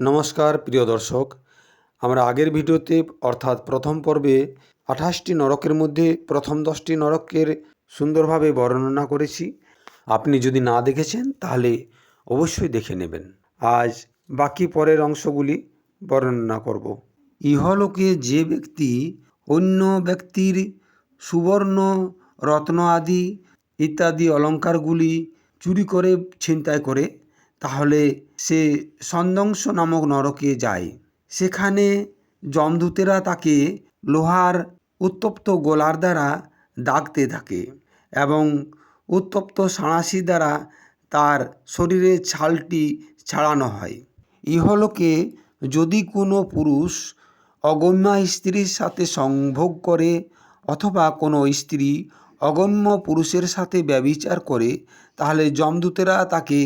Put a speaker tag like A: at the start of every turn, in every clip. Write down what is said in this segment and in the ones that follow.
A: নমস্কার, প্রিয় দর্শক। আমরা আগের ভিডিওতে, অর্থাৎ প্রথম পর্বে, আঠাশটি নরকের মধ্যে প্রথম দশটি নরকের সুন্দরভাবে বর্ণনা করেছি। আপনি যদি না দেখেছেন, তাহলে অবশ্যই দেখে নেবেন। আজ বাকি পরের অংশগুলি বর্ণনা করব। ইহলোকে যে ব্যক্তি, অন্য ব্যক্তির সুবর্ণ, রত্ন আদি ইত্যাদি অলঙ্কারগুলি চুরি করে, ছিনতাই করে, তাহলে সে সন্দংশ নামক নরকে যায়। সেখানে যমদূতেরা তাকে লোহার উত্তপ্ত গোলার দ্বারা দাগতে থাকে এবং উত্তপ্ত সাঁড়াশি দ্বারা তার শরীরের ছালটি ছাড়ানো হয়। ইহলোকে যদি কোনো পুরুষ অগম্যা স্ত্রীর সাথে সংভোগ করে অথবা কোনো স্ত্রী অগম্য পুরুষের সাথে ব্যভিচার করে, তাহলে যমদূতেরা তাকে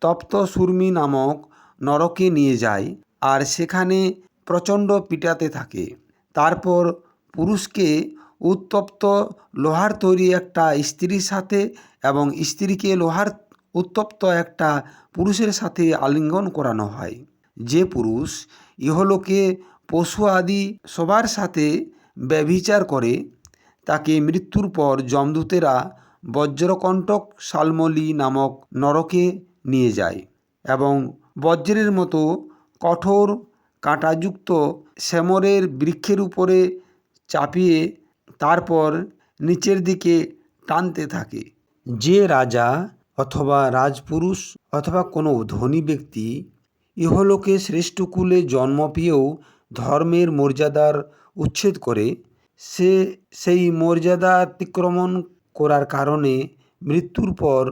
A: তপ্ত সুরমি নামক নরকে নিয়ে যায় আর সেখানে প্রচণ্ড পিটাতে থাকে। তারপর পুরুষকে উত্তপ্ত লোহার তৈরি একটা স্ত্রীর সাথে এবং স্ত্রীকে লোহার উত্তপ্ত একটা পুরুষের সাথে আলিঙ্গন করানো হয়। যে পুরুষ ইহলোকে পশু আদি সবার সাথে ব্যভিচার করে, তাকে মৃত্যুর পর যমদূতেরা বজ্রকণ্টক শালমলি নামক নরকে নিয়ে যায় এবং বজ্রের মতো কঠোর কাঁটাযুক্ত শ্যামরের বৃক্ষের উপরে চাপিয়ে তারপর নিচের দিকে টানতে থাকে। যে রাজা অথবা রাজপুরুষ অথবা কোনো ধনী ব্যক্তি ইহলোকে শ্রেষ্ঠ কুলে জন্ম পেয়েও ধর্মের মর্যাদার উচ্ছেদ করে, সে সেই মর্যাদা অতিক্রমণ করার কারণে মৃত্যুর পর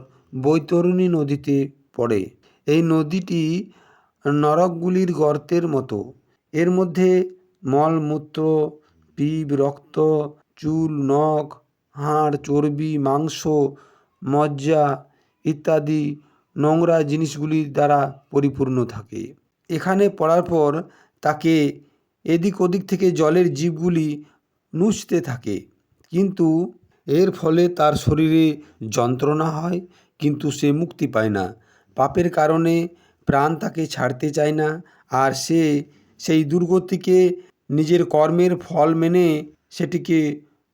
A: বৈতরণী নদীতে পড়ে। এই নদীটি নরকগুলির গর্তের মতো। এর মধ্যে মলমূত্র, পিব, রক্ত, চুল, নখ, হাড়, চর্বি, মাংস, মজ্জা ইত্যাদি নোংরা জিনিসগুলির দ্বারা পরিপূর্ণ থাকে। এখানে পড়ার পর তাকে এদিক ওদিক থেকে জলের জীবগুলি নুচতে থাকে। কিন্তু এর ফলে তার শরীরে যন্ত্রণা হয়, কিন্তু সে মুক্তি পায় না। পাপের কারণে প্রাণ তাকে ছাড়তে চায় না, আর সে সেই দুর্গতিকে নিজের কর্মের ফল মেনে সেটিকে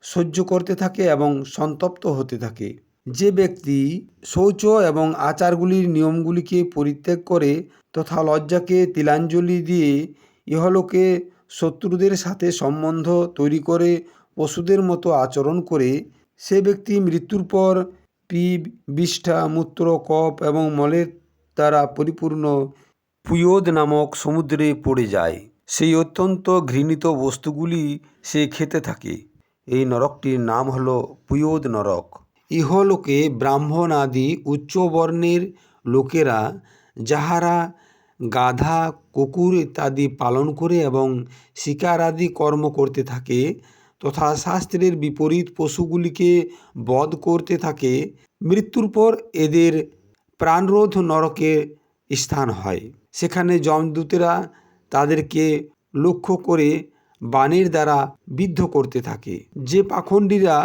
A: সহ্য করতে থাকে এবং সন্তপ্ত হতে থাকে। যে ব্যক্তি শৌচ এবং আচারগুলির নিয়মগুলিকে পরিত্যাগ করে তথা লজ্জাকে তিলাঞ্জলি দিয়ে ইহলোকে শত্রুদের সাথে সম্বন্ধ তৈরি করে পশুদের মতো আচরণ করে, সে ব্যক্তি মৃত্যুর পর বিষ্ঠা, মূত্র, কপ এবং মলের দ্বারা পরিপূর্ণ পুয়োদ নামক সমুদ্রে পড়ে যায়। সেই অত্যন্ত ঘৃণিত বস্তুগুলি সে খেতে থাকে। এই নরকটির নাম হল পুয়োদ নরক। ইহলোকে ব্রাহ্মণ আদি উচ্চ বর্ণের লোকেরা যাহারা গাধা, কুকুর ইত্যাদি পালন করে এবং শিকার আদি কর্ম করতে থাকে তথা শাস্ত্রের বিপরীত পশুগুলিকে বধ করতে থাকে, মৃত্যুর পর এদের প্রাণরোধ নরকে স্থান হয়। সেখানে যমদূতেরা তাদেরকে লক্ষ্য করে বাণের দ্বারা বিদ্ধ করতে থাকে। যে পাখণ্ডীরা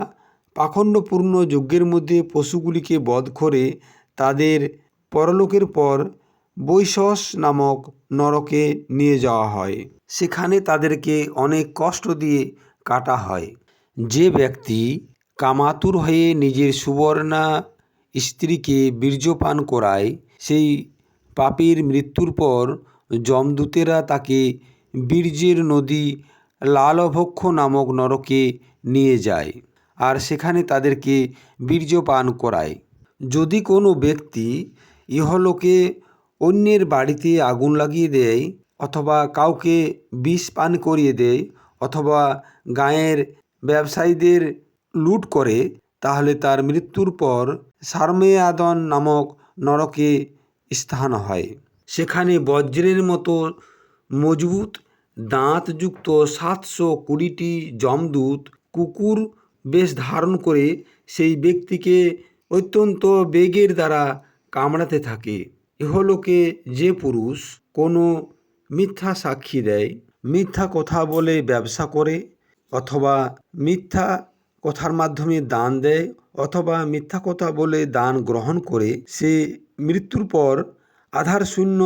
A: পাখণ্ডপূর্ণ যজ্ঞের মধ্যে পশুগুলিকে বধ করে, তাদের পরলোকের পর বৈশস নামক নরকে নিয়ে যাওয়া হয়। সেখানে তাদেরকে অনেক কষ্ট দিয়ে কাটা হয়। যে ব্যক্তি কামাতুর হয়ে নিজের সুবর্ণা স্ত্রীকে বীর্যপান করায়, সেই পাপীর মৃত্যুর পর যমদূতেরা তাকে বীর্যের নদী লালভক্ষ নামক নরকে নিয়ে যায় আর সেখানে তাদেরকে বীর্যপান করায়। যদি কোনো ব্যক্তি ইহলোকে অন্যের বাড়িতে আগুন লাগিয়ে দেয় অথবা কাউকে বিষ পান করিয়ে দেয় অথবা গাঁয়ের ব্যবসায়ীদের লুট করে, তাহলে তার মৃত্যুর পর সারমেয়াদন নামক নরকে স্থান হয়। সেখানে বজ্রের মতো মজবুত, দাঁতযুক্ত সাতশো কুড়িটি যমদূত কুকুর বেশ ধারণ করে সেই ব্যক্তিকে অত্যন্ত বেগের দ্বারা কামড়াতে থাকে। ইহলোকে যে পুরুষ কোনো মিথ্যা সাক্ষী দেয় মিথ্যা কথা বলে ব্যবসা করে অথবা মিথ্যা কথার মাধ্যমে দান দেয় অথবা মিথ্যা কথা বলে দান গ্রহণ করে, সে মৃত্যুর পর আধার শূন্য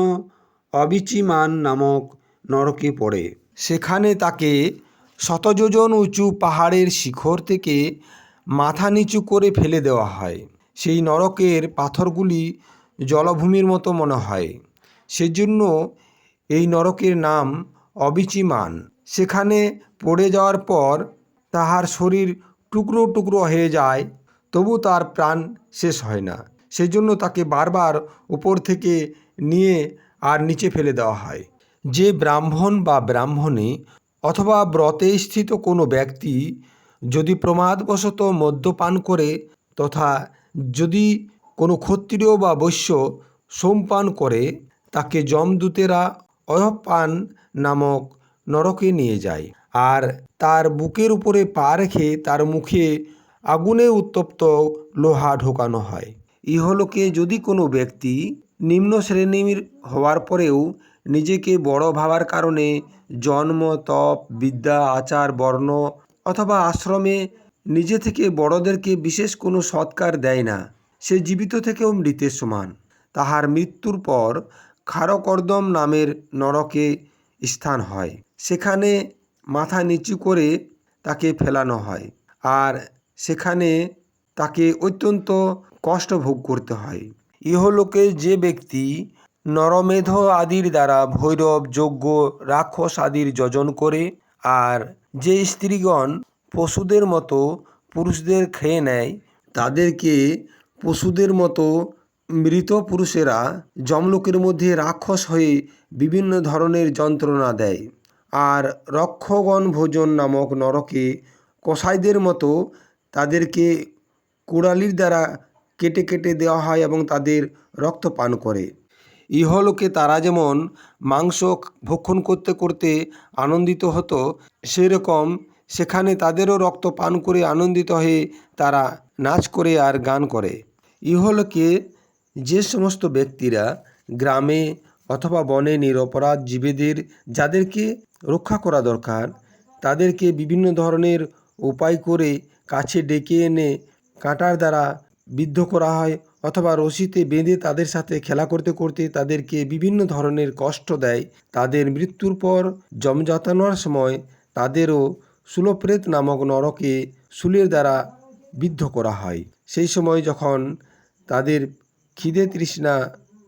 A: অবিচিমান নামক নরকে পড়ে। সেখানে তাকে শতযোজন উঁচু পাহাড়ের শিখর থেকে মাথা নিচু করে ফেলে দেওয়া হয়। সেই নরকের পাথরগুলি জলভূমির মতো মনে হয়। সেজন্য এই নরকের নাম অবিচিমান। সেখানে পড়ে যাওয়ার পর তাহার শরীর টুকরো টুকরো হয়ে যায়, তবু তার প্রাণ শেষ হয় না। সেজন্য তাকে বারবার উপর থেকে নিয়ে আর নিচে ফেলে দেওয়া হয়। যে ব্রাহ্মণ বা ব্রাহ্মণী অথবা ব্রতে স্থিত কোনো ব্যক্তি যদি প্রমাদবশত মদ্যপান করে তথা যদি কোনো ক্ষত্রিয় বা বৈশ্য সোমপান করে, তাকে যমদূতেরা অয়পান নামক নরকে নিয়ে যায় আর তার বুকের উপরে পা রেখে তার মুখে আগুনে উত্তপ্ত লোহা ঢোকানো হয়। ইহলোকে যদি কোনো ব্যক্তি নিম্ন শ্রেণির হওয়ার পরেও নিজেকে বড় ভাবার কারণে জন্ম, তপ, বিদ্যা, আচার, বর্ণ অথবা আশ্রমে নিজে থেকে বড়দেরকে বিশেষ কোনো সৎকার দেয় না, সে জীবিত থেকেও মৃতের সমান। তাহার মৃত্যুর পর খারকর্দম নামের নরকে স্থান হয়। সেখানে মাথা নিচু করে তাকে ফেলানো হয় আর সেখানে তাকে অত্যন্ত কষ্ট ভোগ করতে হয়। ইহলোকে যে ব্যক্তি নরমেধ আদির দ্বারা ভৈরব, যজ্ঞ, রাক্ষস আদির যজন করে আর যে স্ত্রীগণ পশুদের মতো পুরুষদের খেয়ে নেয়, তাদেরকে পশুদের মতো মৃত পুরুষেরা যমলোকের মধ্যে রাক্ষস হয়ে বিভিন্ন ধরনের যন্ত্রণা দেয়। আর রক্ষগণ ভোজন নামক নরকে কসাইদের মতো তাদেরকে কুড়ালির দ্বারা কেটে কেটে দেওয়া হয় এবং তাদের রক্ত পান করে। ইহলোকে তারা যেমন মাংস ভক্ষণ করতে করতে আনন্দিত হতো, সেরকম সেখানে তাদেরও রক্ত পান করে আনন্দিত হয়ে তারা নাচ করে আর গান করে। ইহলোকে যে সমস্ত ব্যক্তিরা গ্রামে অথবা বনে নিরপরাধ জীবেদের যাদেরকে রক্ষা করা দরকার, তাদেরকে বিভিন্ন ধরনের উপায় করে কাছে ডেকে এনে কাঁটার দ্বারা বিদ্ধ করা হয় অথবা রশিতে বেঁধে তাদের সাথে খেলা করতে করতে তাদেরকে বিভিন্ন ধরনের কষ্ট দেয়, তাদের মৃত্যুর পর জমজাতানোর সময় তাদেরও সুলপ্রেত নামক নরকে শুলের দ্বারা বিদ্ধ করা হয়। সেই সময় যখন তাদের খিদে তৃষ্ণা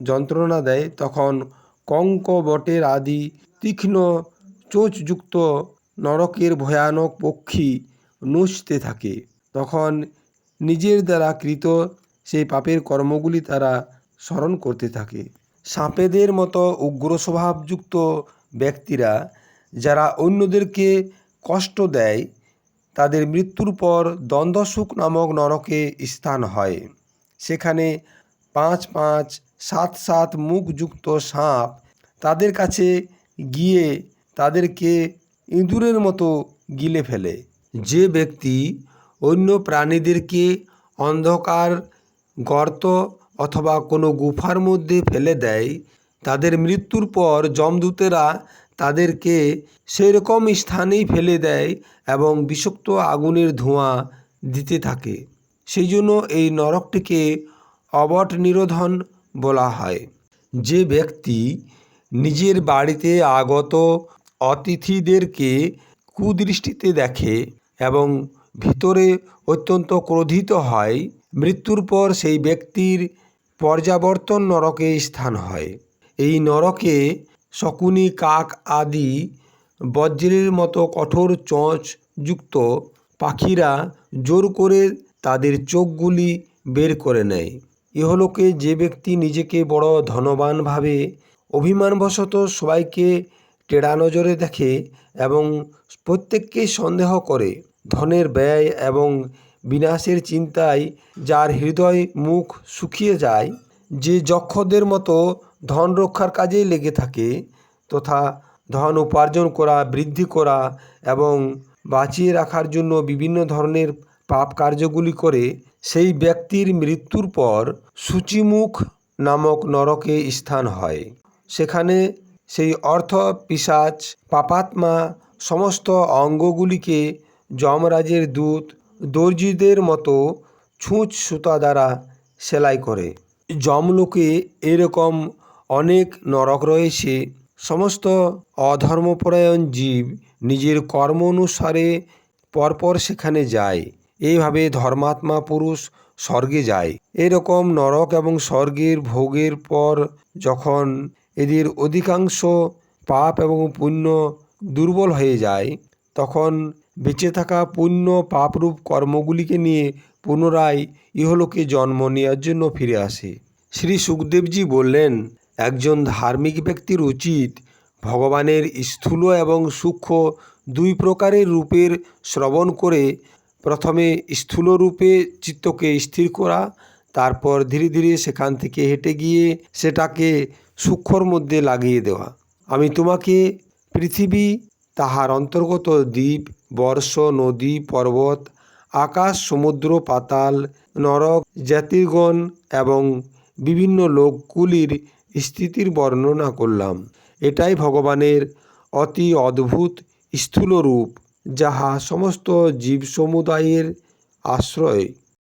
A: যন্ত্রণা দেয়, তখন কঙ্ক বটের আদি তীক্ষ্ণ চোচযুক্ত নরকের ভয়ানক পক্ষী নুচতে থাকে। তখন নিজের দ্বারা কৃত সেই পাপের কর্মগুলি তারা স্মরণ করতে থাকে। সাপেদের মতো উগ্র স্বভাবযুক্ত ব্যক্তিরা, যারা অন্যদেরকে কষ্ট দেয়, তাদের মৃত্যুর পর দ্বন্দ্বসুখ নামক নরকে স্থান হয়। সেখানে পাঁচ পাঁচ সাত সাত মুখযুক্ত সাপ তাদের কাছে গিয়ে তাদেরকে ইঁদুরের মতো গিলে ফেলে। যে ব্যক্তি অন্য প্রাণীদেরকে অন্ধকার গর্ত অথবা কোনো গুফার মধ্যে ফেলে দেয়, তাদের মৃত্যুর পর যমদূতেরা তাদেরকে সেরকম স্থানেই ফেলে দেয় এবং বিষাক্ত আগুনের ধোঁয়া দিতে থাকে। সেই জন্য এই নরকটিকে অবট নিরোধন বলা হয়। যে ব্যক্তি নিজের বাড়িতে আগত অতিথিদেরকে কুদৃষ্টিতে দেখে এবং ভিতরে অত্যন্ত ক্রোধিত হয়, মৃত্যুর পর সেই ব্যক্তির পর্যাবর্তন নরকে স্থান হয়। এই নরকে শকুনি, কাক আদি বজ্রের মতো কঠোর চোঁচ যুক্ত পাখিরা জোর করে তাদের চোখগুলি বের করে নেয়। ইহলোকে যে ব্যক্তি নিজেকে বড় ধনবান ভাবে অভিমানবশত সবাইকে টেড়া নজরে দেখে এবং প্রত্যেককেই সন্দেহ করে, ধনের ব্যয় এবং বিনাশের চিন্তায় যার হৃদয় মুখ শুকিয়ে যায়, যে যক্ষদের মতো ধন রক্ষার কাজেই লেগে থাকে তথা ধন উপার্জন করা, বৃদ্ধি করা এবং বাঁচিয়ে রাখার জন্য বিভিন্ন ধরনের পাপ কার্যগুলি করে সেই ব্যক্তির মৃত্যুর পর সূচিমুখ নামক নরকে স্থান হয়। সেখানে সেই অর্থ পিসাচ পাপাত্মা সমস্ত অঙ্গগুলিকে যমরাজের দূত দর্জিদের মতো ছুঁচ সুতা দ্বারা সেলাই করে। যমলোকে এরকম অনেক নরক রয়েছে, সমস্ত অধর্মপরায়ণ জীব নিজের কর্ম অনুসারে পরপর সেখানে যায়। এইভাবে ধর্মাত্মা পুরুষ স্বর্গে যায়। এরকম নরক এবং স্বর্গের ভোগের পর যখন এদের অধিকাংশ পাপ এবং পুণ্য দুর্বল হয়ে যায়, তখন বেঁচে থাকা পুণ্য পাপরূপ কর্মগুলিকে নিয়ে পুনরায় ইহলোকে জন্ম নেওয়ার জন্য ফিরে আসে। শ্রী সুখদেবজি বললেন, একজন ধার্মিক ব্যক্তির উচিত ভগবানের স্থূল এবং সূক্ষ্ম দুই প্রকারের রূপের শ্রবণ করে প্রথমে স্থূল রূপে চিত্তকে স্থির করা, তারপর ধীরে ধীরে সেখান থেকে হেঁটে গিয়ে সেটাকে সূক্ষ্মর মধ্যে লাগিয়ে দেওয়া। আমি তোমাকে পৃথিবী, তাহার অন্তর্গত দ্বীপ, বর্ষ, নদী, পর্বত, আকাশ, সমুদ্র, পাতাল, নরক জ্যোতির্গণ এবং বিভিন্ন লোকগুলির স্থিতির বর্ণনা করলাম। এটাই ভগবানের অতি অদ্ভুত স্থূল রূপ। যাহা সমস্ত জীব সমুদায়ের আশ্রয়